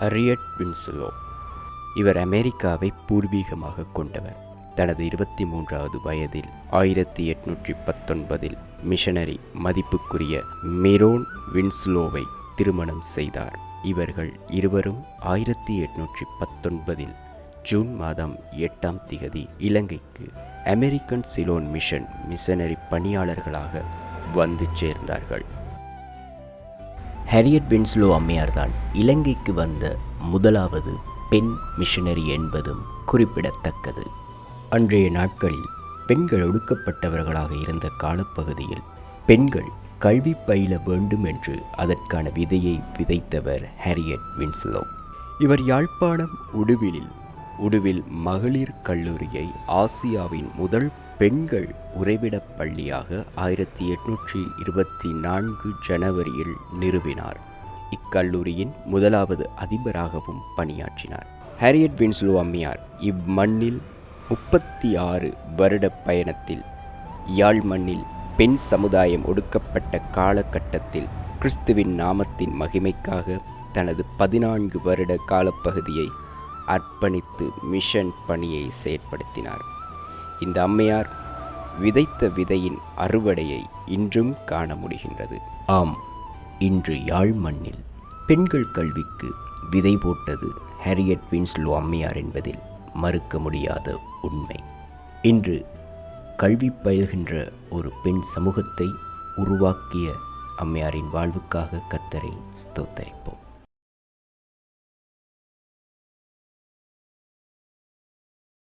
Harriet Winslow இவர் அமெரிக்காவை பூர்வீகமாக கொண்டவர். தனது இருபத்தி மூன்றாவது வயதில் ஆயிரத்தி எட்நூற்றி பத்தொன்பதில் மிஷனரி மதிப்புக்குரிய மிரோன் வின்ஸ்லோவை திருமணம் செய்தார். இவர்கள் இருவரும் ஆயிரத்தி எட்நூற்றி பத்தொன்பதில் ஜூன் மாதம் எட்டாம் திகதி இலங்கைக்கு அமெரிக்கன் சிலோன் மிஷன் மிஷனரி பணியாளர்களாக வந்து சேர்ந்தார்கள். ஹேரியட் வின்ஸ்லோ அம்மையார்தான் இலங்கைக்கு வந்த முதலாவது பெண் மிஷனரி என்பதும் குறிப்பிடத்தக்கது. அன்றைய நாட்களில் பெண்கள் ஒடுக்கப்பட்டவர்களாக இருந்த காலப்பகுதியில் பெண்கள் கல்வி பயில வேண்டும் என்று அதற்கான விதையை விதைத்தவர் ஹேரியட் வின்ஸ்லோ. இவர் யாழ்ப்பாணம் உடுவிலில் உடுவில் மகளிர் கல்லூரியை ஆசியாவின் முதல் பெண்கள் உறைவிடப் பள்ளியாக ஆயிரத்தி எட்நூற்றி இருபத்தி நான்கு ஜனவரியில் நிறுவினார். இக்கல்லூரியின் முதலாவது அதிபராகவும் பணியாற்றினார். ஹாரியட் வின்ஸ்லோ அம்மியார் இம்மண்ணில் முப்பத்தி ஆறு வருட பயணத்தில் யாழ் மண்ணில் பெண் சமுதாயம் ஒடுக்கப்பட்ட காலகட்டத்தில் கிறிஸ்துவின் நாமத்தின் மகிமைக்காக தனது பதினான்கு வருட காலப்பகுதியை அர்ப்பணித்து மிஷன் பணியை செயற்படுத்தினார். இந்த அம்மையார் விதைத்த விதையின் அறுவடையை இன்றும் காண முடிகின்றது. ஆம் இன்று யாழ் மண்ணில் பெண்கள் கல்விக்கு விதை போட்டது ஹேரியட் வின்ஸ்லோ அம்மையார் என்பதில் மறுக்க முடியாத உண்மை. இன்று கல்வி பயில்கின்ற ஒரு பெண் சமூகத்தை உருவாக்கிய அம்மையாரின் வாழ்வுக்காக கத்தரை ஸ்தோத்தரிப்போம்.